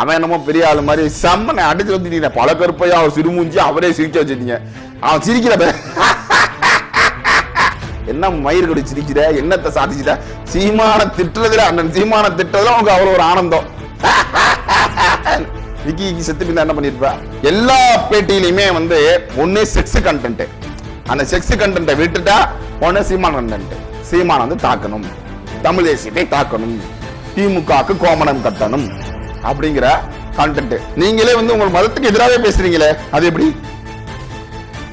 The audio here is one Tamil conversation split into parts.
அவன் என்னமோ பெரிய ஆளு மாதிரி செம்மனை அடிச்சு வந்துட்டீங்க பல கருப்பையா அவர் சிறுமூஞ்சி அவரே சிரிக்க வச்சிருந்தீங்க அவன் சிரிக்கிறத என்ன மயிர் கொடி சிரிக்கிற? என்னத்தை சாதிச்சிட்ட? சீமான திட்டுறதுல அண்ணன் சீமான திட்டுறதுல உனக்கு அவ்வளவு ஒரு ஆனந்தம். விக்கி செத்து பின்ன என்ன பண்ணிருப்பா? எல்லா பேட்டியிலுமே வந்து ஒண்ணு செக்ஸ் கண்டென்ட் அந்த செக்ஸ் கண்டென்ட்டை விட்டுட்டா ஒண்ணு சீமான கண்டென்ட் சீமான வந்து தாக்கணும். தமிழ் தேசியத்தை தாக்கணும். திமுகவுக்கு கோமணம் கட்டணும். அப்படிங்கிற கான்டென்ட் நீங்களே வந்து உங்கள் மதத்துக்கு எதிராகவே பேசுறீங்களே அது எப்படி?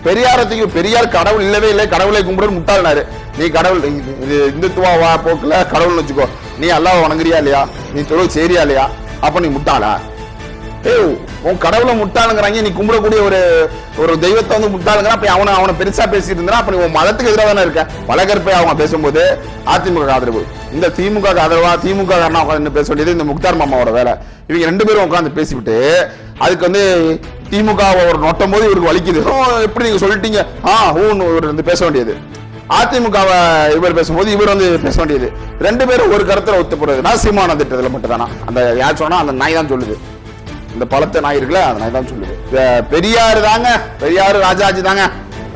பெரியாரத்துக்கு பெரியார் கடவுள் இல்லவே இல்லை கடவுளை கும்பிடுறது முட்டாளனாரு. நீ கடவுள் இது- இந்துத்துவா வா போக்குல கடவுள்னு வச்சுக்கோ. நீ அல்லாஹ் வணங்குறியா இல்லையா? நீ தொழில் சரியா இல்லையா? அப்ப நீ முட்டாளா? ஏ உன் கடவுளை முட்டாளுங்கிறாங்க நீ கும்பிடக்கூடிய ஒரு ஒரு தெய்வத்தை வந்து முட்டாளுங்கிற அப்ப அவனை அவனை பெருசா பேசிட்டு இருந்தா அப்ப உன் மதத்துக்கு எதிராக தானே இருக்க? வழக்கற்பை அவங்க பேசும்போது அதிமுக ஆதரவு. இந்த திமுக ஆதரவா திமுக காரணம் உட்காந்து பேச வேண்டியது இந்த முக்தார் மாமாவோட வேலை. இவங்க ரெண்டு பேரும் உட்காந்து பேசிவிட்டு அதுக்கு வந்து திமுக ஒரு நொட்டும் போது இவருக்கு வலிக்குது. ஓ எப்படி நீங்க சொல்லிட்டீங்க? ஆ ஊன்னு இவர் வந்து பேச வேண்டியது. அதிமுகவை இவர் பேசும்போது இவர் வந்து பேச வேண்டியது. ரெண்டு பேரும் ஒரு கருத்துல ஒத்து போடுறது நான் சீமான திட்டத்துல மட்டும் தானா அந்த யார் சொன்னா அந்த நாய் தான் சொல்லுது. இந்த பழத்த நாய் இருக்குல்ல தான் சொல்லுவேன் பெரியார் பெரியாரு தாங்க பெரியாரு ராஜாஜி தாங்க.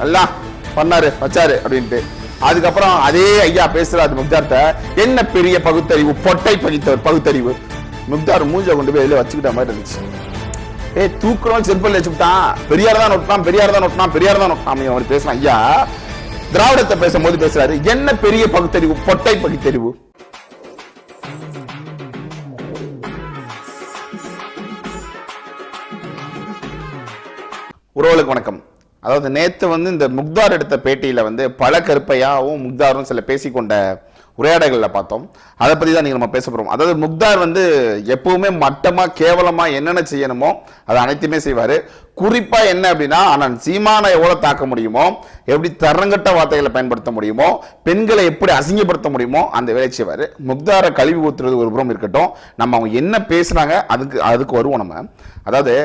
எல்லாம் பண்ணாரு வச்சாரு அப்படின்ட்டு. அதுக்கப்புறம் அதே ஐயா பேசுறாரு முக்தார்ட்ட. என்ன பெரிய பகுத்தறிவு பொட்டை பகித்த பகுத்தறிவு. முக்தார் மூஞ்ச கொண்டு போய் வெளியில வச்சுக்கிட்ட மாதிரி இருந்துச்சு. ஏய் தூக்குறோம் செருப்பல் வச்சுட்டான் பெரியார் தான் நொட்டான் பெரியார் தான் நொட்டான் பெரியார் தான் நொட்டான் அவர் பேசுறான் ஐயா திராவிடத்தை பேசும்போது பேசுறாரு. என்ன பெரிய பகுத்தறிவு பொட்டை பகுத்தறிவு? உறவுகளுக்கு வணக்கம். அதாவது நேற்று வந்து இந்த முக்தார் எடுத்த பேட்டியில் வந்து பல கருப்பையாவும் முக்தாரும் சில பேசிக்கொண்ட உரையாடல்களில் பார்த்தோம். அதை பற்றி தான் நீங்கள் நம்ம பேச போகிறோம் அதாவது முக்தார் வந்து எப்பவுமே மட்டமாக கேவலமாக என்னென்ன செய்யணுமோ அதை அனைத்துமே செய்வார். குறிப்பாக என்ன அப்படின்னா அண்ணன் சீமானை எவ்வளோ தாக்க முடியுமோ எப்படி தரங்கட்ட வார்த்தைகளை பயன்படுத்த முடியுமோ பெண்களை எப்படி அசிங்கப்படுத்த முடியுமோ அந்த வேலை செய்வார். முக்தாரை கழுவி ஊத்துறது ஒரு புறம் இருக்கட்டும். நம்ம அவங்க என்ன பேசுகிறாங்க அதுக்கு அதுக்கு வருவோம் நம்ம. அதாவது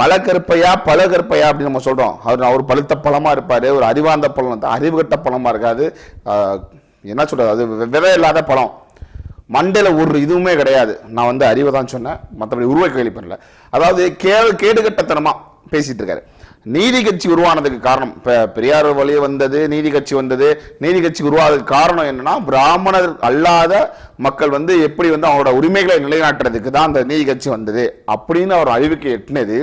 பல கருப்பையா பல கருப்பையா அப்படின்னு நம்ம சொல்கிறோம் அவர் அவர் பழுத்த பழமாக இருப்பார் ஒரு அறிவார்ந்த பழம் அறிவு அறிவுகட்ட பழமாக இருக்காது. என்ன சொல்கிறது அது விதை இல்லாத பழம் மண்டையில் ஒரு இதுவுமே கிடையாது. நான் வந்து அறிவை தான் சொன்னேன். மற்றபடி உருவ கேள்வி பண்ணல. அதாவது கேடு கேடுகட்டத்தனமாக பேசிகிட்டு இருக்காரு. நீதி கட்சி உருவானதுக்கு காரணம் இப்போ பெரியார் வழி வந்தது நீதி கட்சி வந்தது. நீதி கட்சி உருவானதுக்கு காரணம் என்னன்னா பிராமணர் அல்லாத மக்கள் வந்து எப்படி வந்து அவங்களோட உரிமைகளை நிலைநாட்டுறதுக்கு தான் அந்த நீதி கட்சி வந்தது அப்படின்னு அவர் அறிவுக்கு எட்டினது.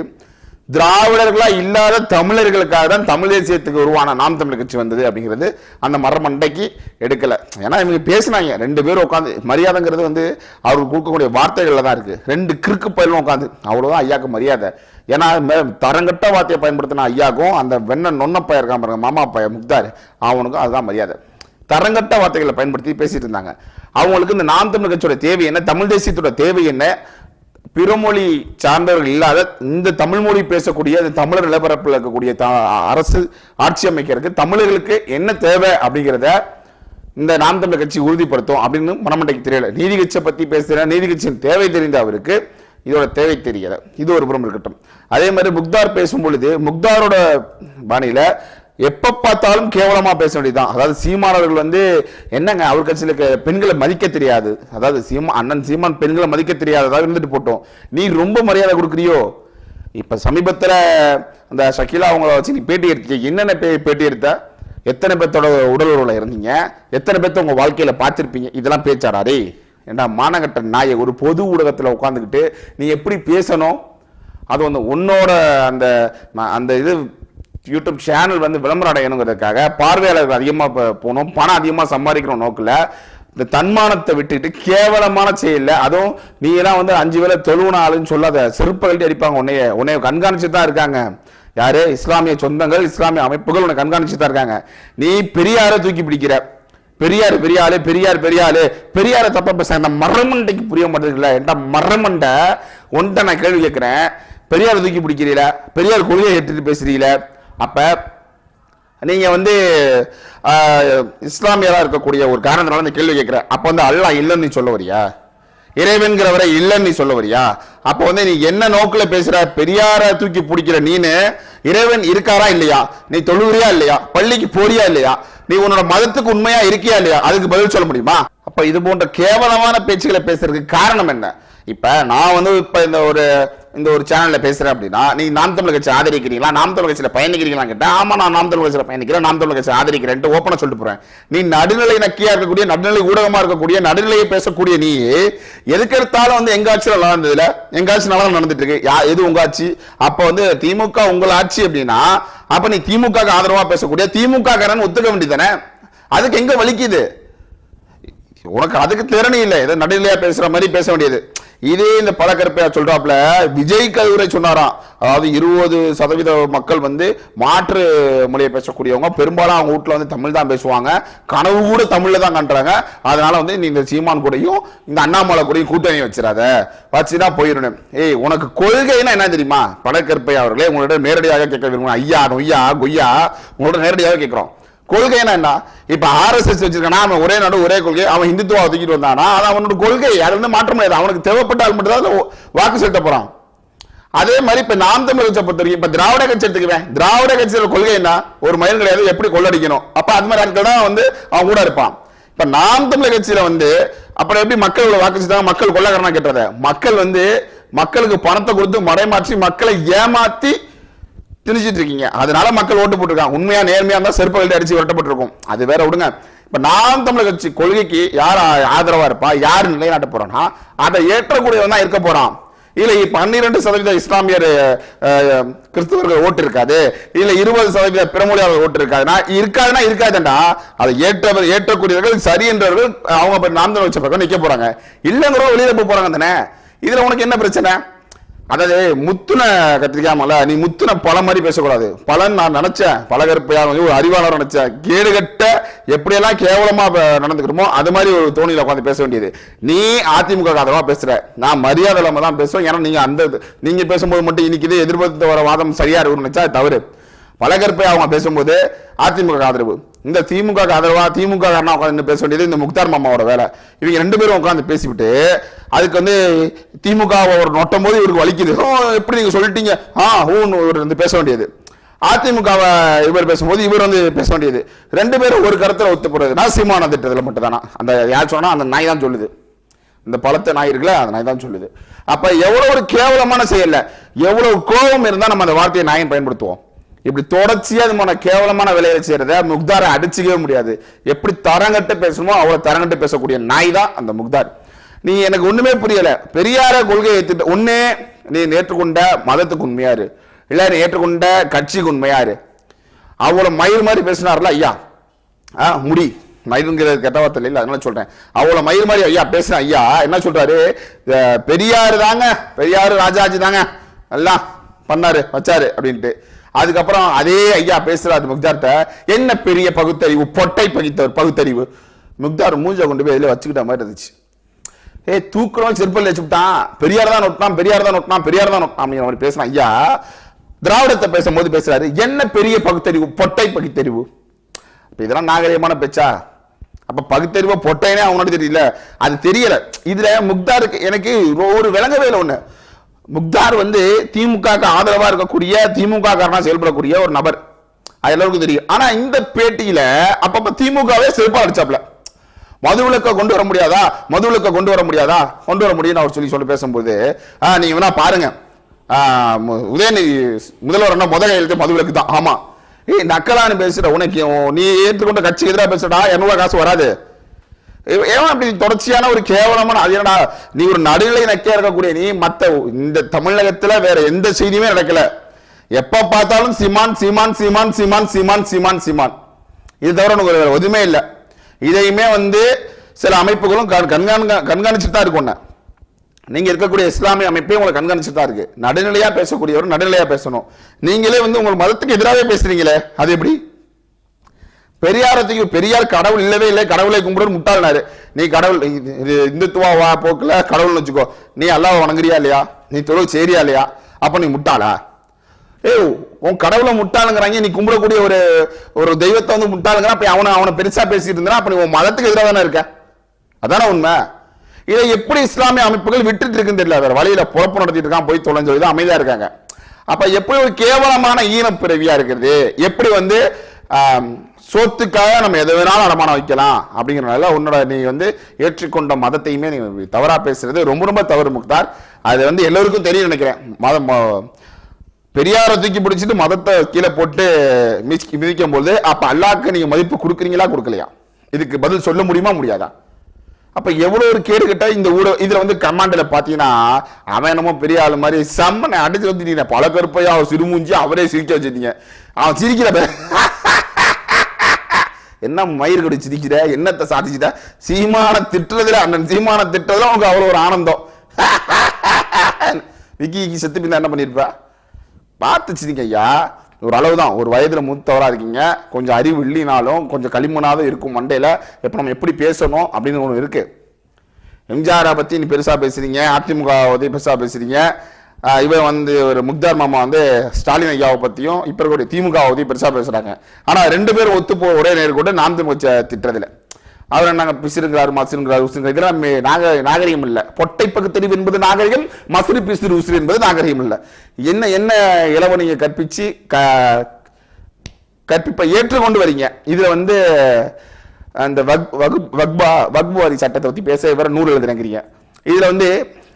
திராவிடர்களா இல்லாத தமிழர்களுக்காக தான் தமிழ் தேசியத்துக்கு உருவான நாம் தமிழ் கட்சி வந்தது அப்படிங்கிறது அந்த மரமண்டைக்கு எடுக்கல. ஏன்னா இவங்க பேசினாங்க. ரெண்டு பேரும் உட்காந்து மரியாதைங்கிறது வந்து அவருக்கு கொடுக்கக்கூடிய வார்த்தைகள்ல தான் இருக்கு. ரெண்டு கிறுக்கு பயிலும் உட்காந்து அவ்வளவுதான் ஐயாக்கு மரியாதை. ஏன்னா தரங்கட்ட வார்த்தையை பயன்படுத்தின ஐயாக்கும் அந்த வெண்ண நொன்ன பையன் இருக்கான் பாருங்க மாமா பையன் முக்தார் அவனுக்கும் அதுதான் மரியாதை. தரங்கட்ட வார்த்தைகளை பயன்படுத்தி பேசிட்டு இருந்தாங்க. அவங்களுக்கு இந்த நாம் தமிழ் கட்சியோட தேவை என்ன? தமிழ் தேசியத்தோட தேவை என்ன? பிறமொழி சார்ந்தவர்கள் இல்லாத இந்த தமிழ் மொழி பேசக்கூடிய இந்த தமிழர் நிலப்பரப்பில் இருக்கக்கூடிய த- அரசு ஆட்சி அமைக்கிறதுக்கு தமிழர்களுக்கு என்ன தேவை அப்படிங்கிறத இந்த நாம் தமிழர் கட்சி உறுதிப்படுத்தும் அப்படின்னு மனமண்டைக்கு தெரியல. நீதி கட்சியை பத்தி பேசுற நீதி கட்சியின் தேவை தெரிந்த அவருக்கு இதோட தேவை தெரியல. இது ஒரு புறம் இருக்கட்டும். அதே மாதிரி முக்தார் பேசும் பொழுது முக்தாரோட பாணியில எப்போ பார்த்தாலும் கேவலமாக பேச வேண்டியதுதான். அதாவது சீமானவர்கள் வந்து என்னங்க அவர் கட்சியில் பெண்களை மதிக்க தெரியாது. அதாவது சீமா அண்ணன் சீமான் பெண்களை மதிக்க தெரியாததாக இருந்துட்டு போட்டோம். நீ ரொம்ப மரியாதை கொடுக்குறியோ? இப்போ சமீபத்தில் அந்த ஷக்கீலா அவங்கள வச்சு நீ பேட்டி எடுத்தீங்க என்னென்ன பே- பேட்டி எடுத்த? எத்தனை பேர்த்தோட உடல் இருந்தீங்க? எத்தனை பேர்த்த உங்கள் வாழ்க்கையில் பார்த்துருப்பீங்க? இதெல்லாம் பேச்சாடாரே டேய்? மானகட்ட நாயை ஒரு பொது ஊடகத்தில் உட்காந்துக்கிட்டு நீ எப்படி பேசணும்? அது வந்து உன்னோட அந்த அந்த இது யூடியூப் சேனல் வந்து விளம்பரம் அடையணுங்கிறதுக்காக பார்வையாளர்கள் அதிகமாக போகணும் பணம் அதிகமாக சம்பாதிக்கணும் நோக்கில் இந்த தன்மானத்தை விட்டுட்டு கேவலமான செயல்ல அதுவும் நீ எல்லாம் வந்து அஞ்சு வேலை தொழுவன ஆளுன்னு சொல்லாத செருப்பை அடிப்பாங்க. உன்னைய உன்னைய கண்காணிச்சு தான் இருக்காங்க. யாரு? இஸ்லாமிய சொந்தங்கள் இஸ்லாமிய அமைப்புகள் உன்னை கண்காணிச்சு தான் இருக்காங்க. நீ பெரியாரை தூக்கி பிடிக்கிற. பெரியார் பெரியாளு பெரியார் பெரியாளு. பெரியார தப்பா பேச அந்த மரமண்டைக்கு புரிய மாட்டேங்குதுல என்கிட்ட மரமண்டை? ஒன்றை நான் கேள்வி கேட்குறேன். பெரியாரை தூக்கி பிடிக்கிறீங்களா பெரியார் கொள்கையை எடுத்துட்டு பேசுறீல? அப்ப நீங்கள் வந்து இஸ்லாமியராக இஸ்லாமியரா இருக்கக்கூடிய ஒரு காரணத்தினால இந்த கேள்வி கேட்குறேன். அப்போ வந்து அல்லாஹ் இல்லைன்னு நீ சொல்ல வரியா? இறைவன்கிறவரை இல்லைன்னு நீ சொல்ல வரியா? அப்போ வந்து நீ என்ன நோக்கில் பேசுகிற பெரியாரை தூக்கி பிடிக்கிற நீனு இறைவன் இருக்காரா இல்லையா? நீ தொழுகிறியா இல்லையா? பள்ளிக்கு போறியா இல்லையா? நீ உன்னோட மதத்துக்கு உண்மையா இருக்கியா இல்லையா? அதுக்கு பதில் சொல்ல முடியுமா? அப்ப இது போன்ற கேவலமான பேச்சுகளை பேசுறதுக்கு காரணம் என்ன? இப்ப நான் வந்து இப்ப இந்த ஒரு இந்த ஒரு சேனலில் பேசுகிறேன் அப்படின்னா நீ நாம் தமிழ் கட்சி ஆதரிக்கிறீங்களா? நாம் தமிழ் கட்சியில் பயணிக்கிறீங்களா கேட்டா ஆமா நான் நாம் தமிழ் கட்சியில் பயணிக்கிறேன் நாம் தமிழ் கட்சி ஆதரிக்கிறேன்ட்டு ஓப்பனாக சொல்லிட்டு போகிறேன் நீ நடுநிலை நக்கியாக இருக்கக்கூடிய நடுநிலை ஊடகமாக இருக்கக்கூடிய நடுநிலையை பேசக்கூடிய நீ எதுக்கு எடுத்தாலும் வந்து எங்கள் ஆட்சியில் நல்லா இருந்ததுல எங்க ஆட்சி நல்லா நடந்துட்டு இருக்கு. யா எது உங்க ஆட்சி? அப்போ வந்து திமுக உங்கள் ஆட்சி அப்படின்னா அப்போ நீ திமுக ஆதரவாக பேசக்கூடிய திமுக காரன் ஒத்துக்க வேண்டியதானே அதுக்கு எங்கே வலிக்குது? உனக்கு அதுக்கு திறனே இல்லை. ஏதோ நடுநிலையாக பேசுகிற மாதிரி பேச வேண்டியது. இதே இந்த பழக்கருப்பையா சொல்றாப்ல விஜய் கதிரை சொன்னாராம். அதாவது இருபது சதவீத மக்கள் வந்து மாற்று மொழியை பேசக்கூடியவங்க பெரும்பாலும் அவங்க வீட்டில் வந்து தமிழ் தான் பேசுவாங்க. கனவு கூட தமிழில் தான் கண்டுறாங்க அதனால வந்து நீ இந்த சீமான் கூடயும் இந்த அண்ணாமலை கூடயும் கூட்டணி வச்சிடாத. வச்சுதான் போயிடணும். ஏய் உனக்கு கொள்கைன்னா என்ன தெரியுமா? பழக்கருப்பை அவர்களே உங்களோட நேரடியாக கேட்க விரும்புகிறேன் ஐயா நொய்யா கொய்யா உங்களோட நேரடியாக கேட்குறோம். கொள்கைன்னா என்ன? இப்ப ஆர்எஸ்எஸ் வச்சிருக்கானா? அவன் ஒரே நாடு ஒரே கொள்கை. அவன் இந்துத்துவா ஒதுக்கிட்டு வந்தானா? அது அவனோட கொள்கை. அது வந்து மாற்ற முடியாது அவனுக்கு தேவைப்பட்டால் மட்டும் தான் வாக்கு செலுத்த போறான். அதே மாதிரி இப்ப நாம் தமிழ் கட்சியை பொறுத்த வரைக்கும் இப்ப திராவிட கட்சி எடுத்துக்குவேன். திராவிட கட்சியோட கொள்கை என்ன? ஒரு மயில் கிடையாது எப்படி கொள்ளடிக்கணும்? அப்ப அது மாதிரி ஆட்கள் தான் வந்து அவன் கூட இருப்பான். இப்ப நாம் தமிழ் கட்சியில வந்து அப்புறம் எப்படி மக்கள் வாக்கு செலுத்தாங்க மக்கள் கொள்ளக்காரனா கேட்டத. மக்கள் வந்து மக்களுக்கு பணத்தை கொடுத்து மடைமாற்றி மக்களை ஏமாத்தி திணிச்சிட்டு இருக்கீங்க அதனால மக்கள் ஓட்டு போட்டிருக்காங்க. உண்மையா நேர்மையா இருந்தா செருப்புகள் அடிச்சு விரட்டப்பட்டிருக்கும். அது வேற விடுங்க. இப்ப நாம் தமிழர் கட்சி கொள்கைக்கு யார் ஆதரவா இருப்பா? யார் நிலைநாட்ட போறோம்னா அதை ஏற்றக்கூடியவன் தான் இருக்க போறான். இல்ல பன்னிரெண்டு சதவீத இஸ்லாமியர் கிறிஸ்தவர்கள் ஓட்டு இருக்காது. இல்ல இருபது சதவீத பிறமொழியாளர்கள் ஓட்டு இருக்காதுன்னா இருக்காதுன்னா இருக்காதுண்டா. அதை ஏற்றவர் ஏற்றக்கூடியவர்கள் சரி என்றவர்கள் அவங்க நாம் வச்ச பக்கம் நிக்க போறாங்க. இல்லங்கிறவங்க வெளியில போக போறாங்க தானே இதுல உனக்கு என்ன பிரச்சனை? அதாவது முத்துன கத்திரிக்காமல நீ முத்துன பழம் மாதிரி பேசக்கூடாது. பலன் நான் நினைச்சேன் பலகருப்பையா வந்து ஒரு அறிவாளர் நினைச்சேன். கேடுகட்ட எப்படியெல்லாம் கேவலமா நடந்துக்கிறோமோ அது மாதிரி ஒரு தோணியில உட்காந்து பேச வேண்டியது. நீ அதிமுக க்கு ஆதரவா பேசுற. நான் மரியாதை இல்லாம தான் பேசுவேன். ஏன்னா நீங்க அந்த நீங்க பேசும்போது மட்டும் இன்னைக்கு எதிர்பார்த்து வர வாதம் சரியா இருக்கும்னு நினைச்சா தவறு. பலகற்பை அவங்க பேசும்போது அதிமுக ஆதரவு. இந்த திமுக ஆதரவா? திமுக காரணம் உட்காந்து பேச வேண்டியது இந்த முக்தார் மாமாவோட வேலை. இவங்க ரெண்டு பேரும் உட்காந்து பேசிவிட்டு அதுக்கு வந்து திமுக ஒரு நொட்டும் போது இவருக்கு வலிக்குது. எப்படி நீங்க சொல்லிட்டீங்க? ஆ ஊன்னு இவர் வந்து பேச வேண்டியது. அதிமுகவை இவர் பேசும்போது இவர் வந்து பேச வேண்டியது. ரெண்டு பேரும் ஒரு கருத்தில் ஒத்து போறது. நான் சீமான திட்டத்தில் மட்டும் தானா அந்த யார் சொன்னா அந்த நாய் தான் சொல்லுது. இந்த பழத்தை நாய் இருக்குல்ல அந்த நாய் தான் சொல்லுது. அப்ப எவ்வளவு ஒரு கேவலமான செயல்ல எவ்வளவு கோபம் இருந்தால் நம்ம அந்த வார்த்தையை நாயின் பயன்படுத்துவோம். இப்படி தொடர்ச்சியா இது கேவலமான வேலைகளை செய்யறத முக்தாரை அடிச்சுக்கவே முடியாது. எப்படி தரங்கட்டு பேசணுமோ அவ்வளவு தரங்கட்டு பேசக்கூடிய நாய் தான் அந்த முக்தார். நீ எனக்கு ஒண்ணுமே புரியல. பெரியார கொள்கையை ஏத்துட்டு ஒன்னே நீ ஏற்றுக்கொண்ட மதத்துக்கு உண்மையாரு. இல்ல நீ ஏற்றுக்கொண்ட கட்சிக்கு உண்மையாரு. அவ்வளவு மயில் மாதிரி பேசினார்ல ஐயா. ஆ முடி. மயிருங்கிறது கெட்ட வார்த்தை இல்லை அதனால சொல்றேன். அவ்வளவு மயிர் மாதிரி ஐயா பேசுறேன் ஐயா என்ன சொல்றாரு? பெரியாரு தாங்க பெரியாரு ராஜாஜி தாங்க எல்லாம் பண்ணாரு வச்சாரு அப்படின்ட்டு. அதுக்கப்புறம் அதே ஐயா பேசுறாரு முக்தார்ட்ட என்ன பெரிய பகுத்தறிவு பொட்டை பகித்த பகுத்தறிவு. முக்தார் மூஞ்ச கொண்டு போய் இதில் வச்சுக்கிட்ட மாதிரி இருந்துச்சு. ஏய் தூக்குறோம் செருப்பல் வச்சுட்டான் பெரியார் தான் நொட்டான் பெரியார் தான் நொட்டான் பெரியார் தான் நொட்டான் அப்படிங்கிற மாதிரி பேசுறான் ஐயா. திராவிடத்தை பேசும்போது பேசுறாரு என்ன பெரிய பகுத்தறிவு பொட்டை பகுத்தறிவு? இப்போ இதெல்லாம் நாகரிகமான பேச்சா? அப்ப பகுத்தறிவு பொட்டைனே அவனோட தெரியல. அது தெரியல. இதுல முக்தாருக்கு எனக்கு ஒரு விளங்கவே இல்லை ஒன்று முக்தார் வந்து திமுக ஆதரவாக ஆதரவா இருக்கக்கூடிய திமுக காரணம் செயல்படக்கூடிய ஒரு நபர். அது எல்லாருக்கும் தெரியும். ஆனா இந்த பேட்டியில அப்பப்ப திமுகவே செருப்பா அடிச்சாப்ல. மதுவிலக்க கொண்டு வர முடியாதா? மதுவிலக்க கொண்டு வர முடியாதா? கொண்டு வர முடியும்னு அவர் சொல்லி சொல்லி பேசும்போது ஆ, நீங்க வேணா பாருங்க. உதயநிதி முதல்வர் என்ன முதல் கையெழுத்து மதுவிலக்கு தான். ஆமா. ஏய் நக்கலான்னு பேசுற உனக்கு நீ ஏற்றுக்கொண்ட கட்சி எதிராக பேசுறடா இரநூறுவா காசு வராது. ஏன் அப்படி தொடர்ச்சியான ஒரு கேவலமான அது என்னடா நீ ஒரு நடுநிலை நக்கியா இருக்கக்கூடிய நீ மற்ற இந்த தமிழகத்துல வேற எந்த செய்தியுமே நடக்கல. எப்ப பார்த்தாலும் சிமான் சீமான் சீமான் சீமான் சீமான் சிமான் சீமான். இது தவிர உனக்கு வேற எதுவுமே இல்லை. இதையுமே வந்து சில அமைப்புகளும் கண்- கண்காணிச்சுட்டு தான் இருக்கும் நீங்கள் நீங்க இருக்கக்கூடிய இஸ்லாமிய அமைப்பே உங்களை கண்காணிச்சுட்டு தான் இருக்கு. நடுநிலையா பேசக்கூடியவர் நடுநிலையா பேசணும். நீங்களே வந்து உங்கள் மதத்துக்கு எதிராகவே பேசுறீங்களே அது எப்படி? பெரியாரத்துக்கு பெரியார் கடவுள் இல்லவே இல்லை கடவுளை கும்பிடுற முட்டாளினாரு. நீ கடவுள் இது இந்துத்துவா வா போக்குல கடவுள்னு வச்சுக்கோ. நீ அல்லாஹ் வணங்குறியா இல்லையா? நீ தொழில் செய்யறியா இல்லையா? அப்ப நீ முட்டாளா? ஏய் உன் கடவுளை முட்டாளுங்கிறாங்க நீ கும்பிடக்கூடிய ஒரு ஒரு தெய்வத்தை வந்து முட்டாளுங்கிற அப்ப அவனை அவனை பெருசா பேசிட்டு இருந்தா அப்ப நீ உன் மதத்துக்கு எதிராக தானே இருக்க? அதானே உண்மை? இதை எப்படி இஸ்லாமிய அமைப்புகள் விட்டுட்டு இருக்குன்னு தெரியல. வேற வழியில பொழப்பு நடத்திட்டு இருக்கான் போய் தொலைஞ்சு சொல்லி அமைதியா இருக்காங்க. அப்ப எப்படி ஒரு கேவலமான ஈனப்பிறவியா இருக்கிறது? எப்படி வந்து சோத்துக்காக நம்ம எதை வேணாலும் அடமானம் வைக்கலாம் அப்படிங்கிறனால உன்னோட நீ வந்து ஏற்றுக்கொண்ட மதத்தையுமே நீ தவறாக பேசுறது ரொம்ப ரொம்ப தவறு முக்தார். அது வந்து எல்லோருக்கும் தெரியும் நினைக்கிறேன். மதம் பெரியாரை தூக்கி பிடிச்சிட்டு மதத்தை கீழே போட்டு மிதிக்க- மிதிக்கும் போது அப்போ அல்லாக்கு நீங்கள் மதிப்பு கொடுக்குறீங்களா கொடுக்கலையா? இதுக்கு பதில் சொல்ல முடியுமா முடியாதா? அப்போ எவ்வளோ ஒரு கேடு கிட்ட இந்த ஊட இதில் வந்து கமாண்டில் பார்த்தீங்கன்னா அவன் என்னமோ பெரிய ஆள் மாதிரி செம்மனை அடிச்சு வந்துட்டீங்க பல கருப்பையா அவர் சிறுமூஞ்சி அவரே சிரிக்க வச்சிருந்தீங்க அவன் சிரிக்கிறப்ப என்ன மயிர் கடி சிரிக்கிற? என்னத்தை சாதிச்சுட்ட? சீமான திட்டுறதுல அண்ணன் சீமான திட்டுறதுல உனக்கு அவ்வளோ ஒரு ஆனந்தம். விக்கி விக்கி செத்து பின்ன என்ன பண்ணிருப்ப? பார்த்து சிரிங்க ஐயா. ஒரு அளவு தான் ஒரு வயதில் மூத்தவராக இருக்கீங்க. கொஞ்சம் அறிவு இல்லைனாலும் கொஞ்சம் களிமனாவது இருக்கும் மண்டையில். இப்போ நம்ம எப்படி பேசணும் அப்படின்னு ஒன்று இருக்கு. எம்ஜிஆரை பற்றி நீ பெருசாக பேசுகிறீங்க அதிமுக பற்றி பெருசாக பேசுறீங்க. இவன் வந்து ஒரு முக்தார் மாமா வந்து ஸ்டாலின் ஐயாவை பற்றியும் இப்போ இருக்கக்கூடிய திமுகவை பற்றி பெருசாக பேசுகிறாங்க ஆனால் ரெண்டு பேரும் ஒத்து போ ஒரே நேர் கூட நாம் திமுக திட்டுறதில்ல. அவர் நாங்கள் பிசிறுங்கிறார் மசுங்கிறார் உசுங்கிறார் இதெல்லாம் நாக நாகரிகம் இல்லை. பொட்டை பகுத்தறிவு என்பது நாகரிகம் மசுறு பிசிறு உசுறு என்பது நாகரிகம் இல்லை. என்ன என்ன இளவ நீங்கள் கற்பிச்சு க- கற்பிப்பை ஏற்றுக்கொண்டு வரீங்க? இதில் வந்து அந்த வக் வகுப் வக்பா வக்புவாரி சட்டத்தை பற்றி பேச இவரை நூறு எழுதுறீங்க இதில் வந்து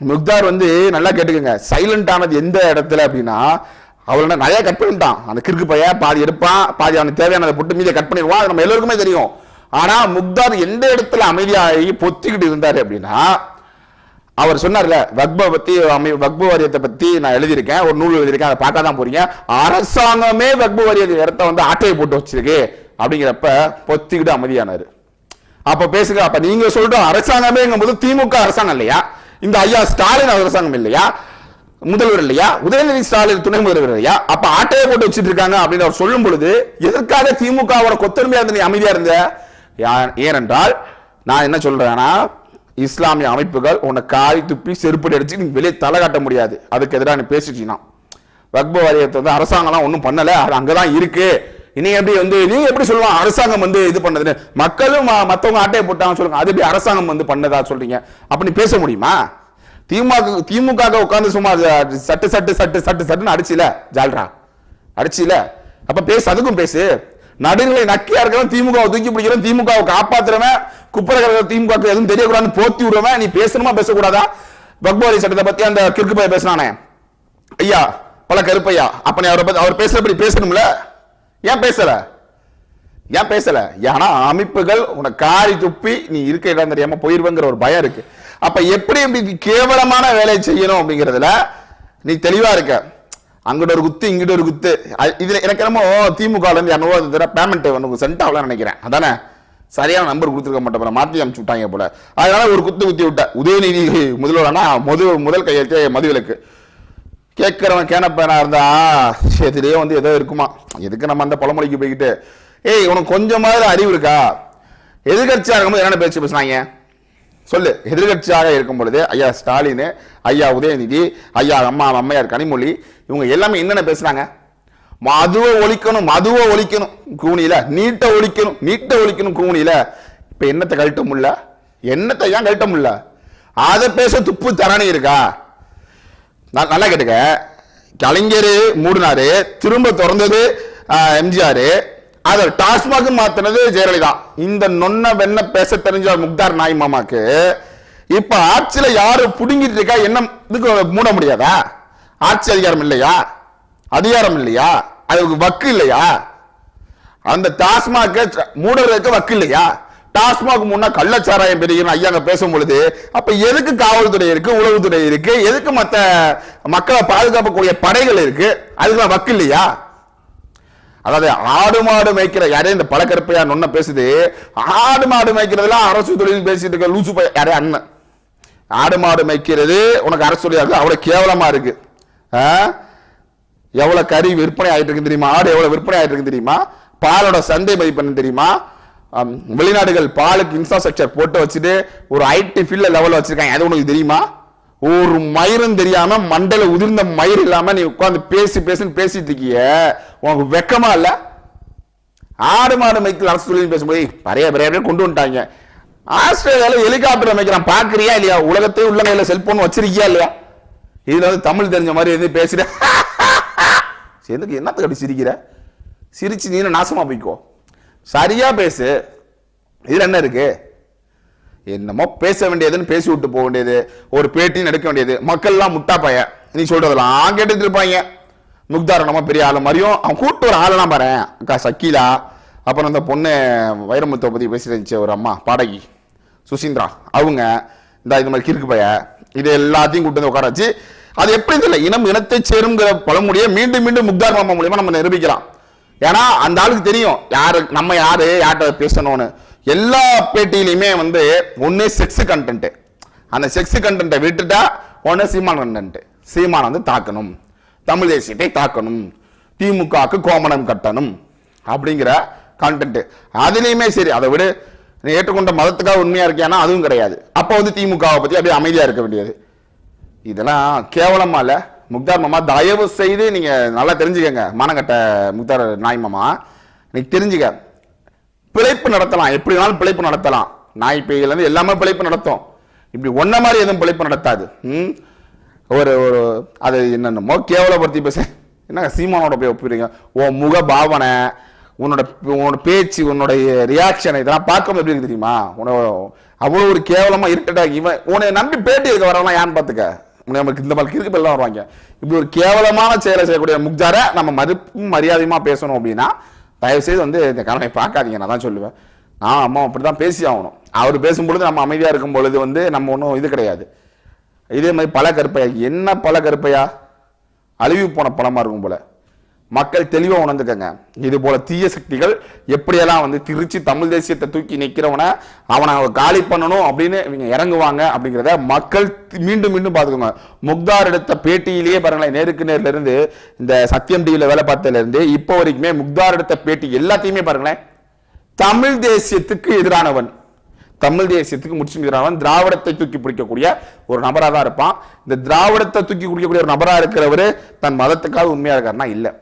முக்தார் வந்து நல்லா கேட்டுக்கோங்க. சைலண்ட் ஆனது எந்த இடத்துல அப்படின்னா அவளை நிறைய கட் பண்ணிட்டான். அந்த கிறுக்கு பையன் பாதி எடுப்பான் பாதி அவனுக்கு தேவையானதை போட்டு மீதியை கட் பண்ணிடுவான். அது நம்ம எல்லாருக்குமே தெரியும். ஆனால் முக்தார் எந்த இடத்துல அமைதியாகி பொத்திக்கிட்டு இருந்தார் அப்படின்னா அவர் சொன்னார்ல வக்ப பத்தி அமை- வக்பு வாரியத்தை பத்தி நான் எழுதியிருக்கேன். ஒரு நூல் எழுதியிருக்கேன். அதை பார்க்க தான் போறீங்க. அரசாங்கமே வக்பு வாரிய இடத்த வந்து ஆட்டையை போட்டு வச்சிருக்கு அப்படிங்கிறப்ப பொத்திக்கிட்டு அமைதியானார். அப்போ பேசுங்க அப்போ நீங்கள் சொல்கிற அரசாங்கமேங்கும் போது திமுக அரசாங்கம் இல்லையா? இந்த ஐயா ஸ்டாலின் அரசாங்கம் இல்லையா? முதல்வர் இல்லையா? உதயநிதி ஸ்டாலின் துணை முதல்வர் இல்லையா? அப்ப ஆட்டையை போட்டு வச்சிட்டு இருக்காங்க அப்படின்னு அவர் சொல்லும் பொழுது எதற்காக திமுகவோட கொத்தருமையா இருந்த அமைதியா இருந்த? யா- ஏனென்றால் நான் என்ன சொல்றேன்னா இஸ்லாமிய அமைப்புகள் உன்னை காய் துப்பி செருப்படி அடிச்சு நீ வெளியே தலை காட்ட முடியாது. அதுக்கு எதிராக நீ பேசிட்டீங்கன்னா வக்ப வாரியத்தை வந்து அரசாங்கம்லாம் ஒன்றும் பண்ணலை. அது அங்கதான் இருக்கு. இனி எப்படி வந்து நீ எப்படி சொல்லுவான் அரசாங்கம் வந்து இது பண்ணதுன்னு? மக்களும் மற்றவங்க ஆட்டையை போட்டாங்க சொல்லுங்க அது எப்படி அரசாங்கம் வந்து பண்ணதா சொல்றீங்க? அப்படி பேச முடியுமா? திமுக திமுக உட்காந்து சும்மா அது சட்டு சட்டு சட்டு சட்டு சட்டுன்னு அடிச்சுல ஜால்ரா. அடிச்சுல. அப்ப பேசு அதுக்கும் பேசு. நடுநிலை நக்கியா இருக்கிறவன் திமுக தூக்கி பிடிக்கிறவன் திமுக காப்பாத்துறவன் குப்புற திமுக எதுவும் தெரியக்கூடாதுன்னு போத்தி விடுறவன் நீ பேசணுமா பேசக்கூடாதா? பக்பாரி சட்டத்தை பத்தி அந்த கிறுக்கு போய் பேசினானே. ஐயா பல கருப்பையா அப்ப நீ அவரை பத்தி அவர் பேசுறபடி பேசணும்ல? ஏன் பேசல? ஏன் பேசல? ஏன்னா அமைப்புகள் உனக்கு காரி துப்பி நீ இருக்க இடம் தெரியாம போயிருவங்கிற ஒரு பயம் இருக்கு. அப்ப எப்படி இப்படி கேவலமான வேலையை செய்யணும் அப்படிங்கிறதுல நீ தெளிவா இருக்க. அங்கிட்ட ஒரு குத்து இங்கிட்ட ஒரு குத்து. இதுல எனக்கு என்னமோ திமுக இருந்து இரநூறுவா தர பேமெண்ட் உனக்கு சென்ட் ஆகலன்னு நினைக்கிறேன். அதானே? சரியான நம்பர் கொடுத்துருக்க மாட்டேன் போல. மாத்தி அனுப்பிச்சு விட்டாங்க போல. அதனால ஒரு குத்து குத்தி விட்ட உதயநிதி முதல்வரானா? முதல் முதல் கையெழுத்தே மதுவிலக்கு. கேட்குறவன் கேனப்பேனா இருந்தா இதுலயே வந்து ஏதோ இருக்குமா? எதுக்கு நம்ம அந்த பழமொழிக்கு போய்கிட்டு? ஏய் உனக்கு கொஞ்சமாவது அறிவு இருக்கா? எதிர்கட்சியாக இருக்கும்போது என்னென்ன பேச்சு பேசுனாங்க? சொல்லு. எதிர்கட்சியாக இருக்கும் பொழுது ஐயா ஸ்டாலின் ஐயா உதயநிதி ஐயா அம்மா அம்மையார் கனிமொழி இவங்க எல்லாமே என்னென்ன பேசுனாங்க? மதுவை ஒழிக்கணும் மதுவை ஒழிக்கணும் கூனியில. நீட்டை ஒழிக்கணும் நீட்டை ஒழிக்கணும் கூனியில. இப்போ என்னத்தை கழட்ட முடியல? என்னத்தை ஏன் கழட்ட முடியல? அதை பேச துப்பு தரணி இருக்கா? நான் நல்லா கேட்டுக்க. கலைஞர் மூடினாரு திரும்ப திறந்தது எம்ஜிஆர். அதை டாஸ்மாக் மாத்தினது ஜெயலலிதா. இந்த நொன்ன வெண்ண பேச தெரிஞ்ச முக்தார் நாய் மாமாக்கு இப்ப ஆட்சியில யாரு புடுங்கிட்டு இருக்கா என்ன இதுக்கு மூட முடியாதா? ஆட்சி அதிகாரம் இல்லையா? அதிகாரம் இல்லையா? அதுக்கு வக்கு இல்லையா? அந்த டாஸ்மாக மூடுறதுக்கு வக்கு இல்லையா? டாஸ்மாக் முன்னா கள்ளச்சாராயம் பெருகிற ஐயாங்க பேசும் பொழுது அப்ப எதுக்கு காவல்துறை இருக்கு உளவுத்துறை இருக்கு எதுக்கு மத்த மக்களை பாதுகாக்கக்கூடிய படைகள் இருக்கு அதுதான் வக்கு இல்லையா? அதாவது ஆடு மாடு மேய்க்கிற யாரே இந்த பழக்கருப்பையா நொன்ன பேசுது ஆடு மாடு மேய்க்கிறதுலாம் அரசு தொழில் பேசிட்டு இருக்க லூசு யாரே அண்ணன் ஆடு மாடு மேய்க்கிறது உனக்கு அரசு தொழில் இருக்கு அவ்வளவு கேவலமா இருக்கு. ஆ? எவ்வளவு கறி விற்பனை ஆயிட்டு இருக்கு தெரியுமா? ஆடு எவ்வளவு விற்பனை ஆயிட்டு இருக்கு தெரியுமா? பாலோட சந்தை மதிப்பு தெரியுமா? வெளிநாடுகள் பாலுக்கு இன்ஃப்ராஸ்ட்ரக்சர் போட்டு வச்சுட்டு ஒரு ஐடி ஃபீல்ட லெவல் வச்சிருக்காங்க. அது உனக்கு தெரியுமா? ஒரு மயிரும் தெரியாம மண்டல உதிர்ந்த மயிர் இல்லாம நீ உட்காந்து பேசி பேசுன்னு பேசிட்டு இருக்கிய. உனக்கு வெக்கமா இல்ல? ஆடு மாடு மைக்கில் அரசு தொழில் பேசும்போது நிறைய பெரிய கொண்டு வந்துட்டாங்க. ஆஸ்திரேலியாவில் ஹெலிகாப்டர் அமைக்கிறான் பாக்குறியா இல்லையா? உலகத்தையும் உள்ள உள்ளங்கையில செல்போன் வச்சிருக்கியா இல்லையா? இதுல வந்து தமிழ் தெரிஞ்ச மாதிரி எதுவும் பேசிட்டு எதுக்கு என்னத்துக்கு அப்படி சிரிக்கிற? சிரிச்சு நீ நாசமா போய்க்கோ? சரியா பேசு. இதுல என்ன இருக்கு? என்னமோ பேச வேண்டியதுன்னு பேசி விட்டு போக வேண்டியது. ஒரு பேட்டின்னு எடுக்க வேண்டியது. மக்கள்லாம் முட்டா பைய. நீ சொல்றதெல்லாம் கேட்டுட்டு இருப்பாங்க முக்தார் நம்ம பெரிய ஆள் மாதிரியும் அவன் கூட்டு ஒரு ஆளெல்லாம் பாரு. அக்கா சக்கீலா அப்புறம் அந்த பொண்ணு வைரமுத்தை பத்தி பேசிட்டு ஒரு அம்மா பாடகி சுசீந்திரா. அவங்க இந்த இது மாதிரி கிறுக்கு பைய. இது எல்லாத்தையும் கூட்டு வந்து உட்கார வச்சு அது எப்படி இல்லை இனம் இனத்தை சேருங்கிற பழமொழியை மீண்டும் மீண்டும் முக்தார் மாமா மூலியமா நம்ம நிரூபிக்கலாம். ஏன்னா அந்த ஆளுக்கு தெரியும் யாரு நம்ம யாரு யார்கிட்ட பேசணும்னு. எல்லா பேட்டியிலையுமே வந்து ஒன்று செக்ஸ் கண்டென்ட் அந்த செக்ஸ் கண்டென்ட்டை விட்டுட்டா ஒன்று சீமான் கண்டென்ட் சீமான் வந்து தாக்கணும். தமிழ் தேசியத்தை தாக்கணும். திமுகவுக்கு கோமணம் கட்டணும். அப்படிங்கிற கண்டென்ட் அதுலேயுமே சரி அதை விட. நீ ஏற்றுக்கொண்ட மதத்துக்காக உண்மையாக இருக்கியானா அதுவும் கிடையாது. அப்போ வந்து திமுகவை பற்றி அப்படியே அமைதியாக இருக்க வேண்டியது. இதெல்லாம் கேவலமாக இல்லை. முக்தார் மாமா தயவு செய்து நீங்க நல்லா தெரிஞ்சுக்கங்க. மானங்கட்ட முக்தார் நாய் மாமா நீ தெரிஞ்சுக்க. பிழைப்பு நடத்தலாம். எப்படி வேணாலும் பிழைப்பு நடத்தலாம். நாய் பேயிலேருந்து எல்லாமே பிழைப்பு நடத்தும். இப்படி ஒன்ன மாதிரி எதுவும் பிழைப்பு நடத்தாது. ம்? ஒரு ஒரு அது என்னென்னமோ கேவலப்படுத்தி பேச என்ன சீமானோட போய் ஒப்பிடுறீங்க? உன் முக பாவனை உன்னோட உன்னோட பேச்சு உன்னுடைய ரியாக்ஷன் இதெல்லாம் பார்க்கும்போது எப்படி இருக்கு தெரியுமா? உன அவ்வளோ ஒரு கேவலமாக இருக்கட்டா இவன் உன்னை நம்பி பேட்டி இருக்க வரலாம் ஏன்னு பார்த்துக்க. நமக்கு இந்த மாதிரி கிறுக்கு எல்லாம் வருவாங்க. இப்படி ஒரு கேவலமான செயலை செய்யக்கூடிய முக்ஜாரை நம்ம மதிப்பும் மரியாதையுமா பேசணும் அப்படின்னா தயவு செய்து வந்து இந்த கடனை பார்க்காதீங்க. நான் தான் சொல்லுவேன். நான் அம்மா அப்படி தான் பேசி ஆகணும். அவர் பேசும்பொழுது நம்ம அமைதியாக இருக்கும் பொழுது வந்து நம்ம ஒன்றும் இது கிடையாது. இதே மாதிரி பல கருப்பையா என்ன பல கருப்பையா அழிவு போன பழமாக இருக்கும் போல. மக்கள் தெளிவாக உணர்ந்துக்கங்க. இது போல தீய சக்திகள் எப்படியெல்லாம் வந்து திருச்சி தமிழ் தேசியத்தை தூக்கி நிற்கிறவனை அவனை காலி பண்ணணும் அப்படின்னு இவங்க இறங்குவாங்க அப்படிங்கிறத மக்கள் மீண்டும் மீண்டும் பார்த்துக்கோங்க. முக்தார் எடுத்த பேட்டியிலேயே பாருங்களேன் நேருக்கு நேர்லேருந்து இந்த சத்தியம் டிவியில் வேலை பார்த்ததுல இருந்து இப்போ வரைக்குமே முக்தார் எடுத்த பேட்டி எல்லாத்தையுமே பாருங்களேன் தமிழ் தேசியத்துக்கு எதிரானவன். தமிழ் தேசியத்துக்கு முடிச்சுங்கிறவன் திராவிடத்தை தூக்கி பிடிக்கக்கூடிய ஒரு நபராக தான் இருப்பான். இந்த திராவிடத்தை தூக்கி பிடிக்கக்கூடிய ஒரு நபராக இருக்கிறவர் தன் மதத்துக்காக உண்மையாக இருக்காருன்னா இல்லை.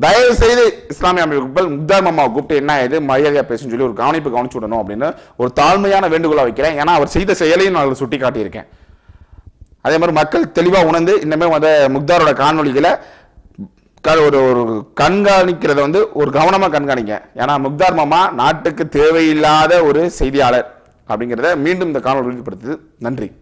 தயவு செய்து இஸ்லாமிய அமைப்புகள் முக்தார் மாமாவை கூப்பிட்டு என்ன ஆயுது மரியாதையா பேசுன்னு சொல்லி ஒரு கவனிப்பு கவனிச்சு விடணும் அப்படின்னு ஒரு தாழ்மையான வேண்டுகோளாக வைக்கிறேன். ஏன்னா அவர் செய்த செயலையும் நான் சுட்டி காட்டியிருக்கேன் அதே மாதிரி மக்கள் தெளிவாக உணர்ந்து இன்னமே வந்து முக்தாரோட காணொளிகளை க- ஒரு ஒரு கண்காணிக்கிறத வந்து ஒரு கவனமாக கண்காணிங்க. ஏன்னா முக்தார் மாமா நாட்டுக்கு தேவையில்லாத ஒரு செய்தியாளர் அப்படிங்கிறத மீண்டும் இந்த காணொலி உறுதிப்படுத்துது. நன்றி.